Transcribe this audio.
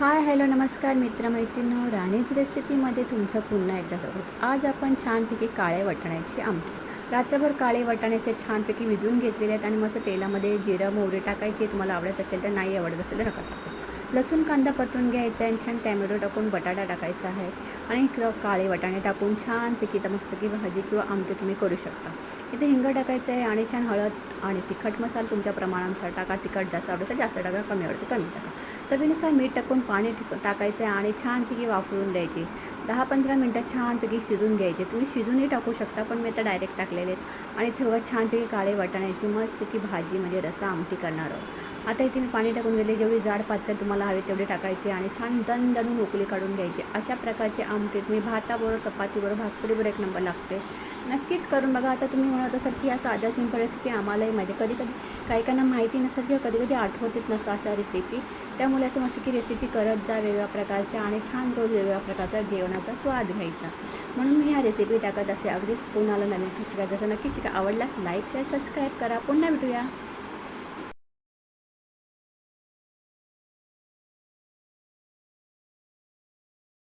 Hi hello नमस्कार मित्रमैत्रिणींनो. राणीज रेसिपीमध्ये तुमचं पुन्हा एकदा स्वागत. आज आपण छानपैकी काळे वाटण्याची आमटी. रात्रभर काळे वाटाणे असे छानपैकी विजून घेतलेले आहेत आणि मस्त तेलामध्ये जिरं मोहरी टाकायची. तुम्हाला आवडत असेल तर नाही आवडत असेल तर नका टाकू. लसूण कांदा परतून घ्यायचा आहे आणि छान टॅमॅटो टाकून बटाटा टाकायचा आहे. आणि काळे वाटाणे टाकून छानपैकी तर मस्तकी भाजी किंवा आमटी तुम्ही करू शकता. इथे हिंग टाकायचं आहे आणि छान हळद आणि तिखट मसाला तुमच्या प्रमाणानुसार टाका. तिखट जास्त आवडतं जास्त टाका कमी आवडतं कमी टाका. चवीनुसार मीठ टाकून पाणी टिक टाकायचं आहे आणि छानपैकी वापरून द्यायची. दहा पंधरा मिनटं छानपैकी शिजून घ्यायचे. तुम्ही शिजूनही टाकू शकता पण मी आता डायरेक्ट टाकले टाकलेले आहेत. आणि तेव्हा छानपैकी काळे वाटाण्याची की भाजी म्हणजे रसा आमटी करणार आहोत. आता इथे मी पाणी टाकून गेले जेवढी जाड पातळ तुम्हाला हवी तेवढी टाकायची आणि छान दण दणून उकळी काढून घ्यायची. अशा प्रकारची आमटी तुम्ही भाताबरोबर चपातीबरोबर भाकरीबरोबर एक नंबर लागते. नक्कीच करून बघा. आता तुम्ही म्हणत असाल की या साध्या सिंपल रेसिपी आम्हालाही माहिती कधी कधी काही काहींना माहिती नसेल किंवा कधी कधी आठवतच नसतं अशा रेसिपी त्यामुळे असं मस्त की रेसिपी करत जा वेगवेगळ्या प्रकारच्या आणि छान रोज वेगवेगळ्या प्रकारचा जेवणाचा स्वाद घ्यायचा. म्हणून मी ह्या रेसिपी टाकत असे. अगदीच कोणाला नवीन शिका जसं नक्की शिका आवडल्यास लाईक शेअर सबस्क्राईब करा. पुन्हा भेटूया.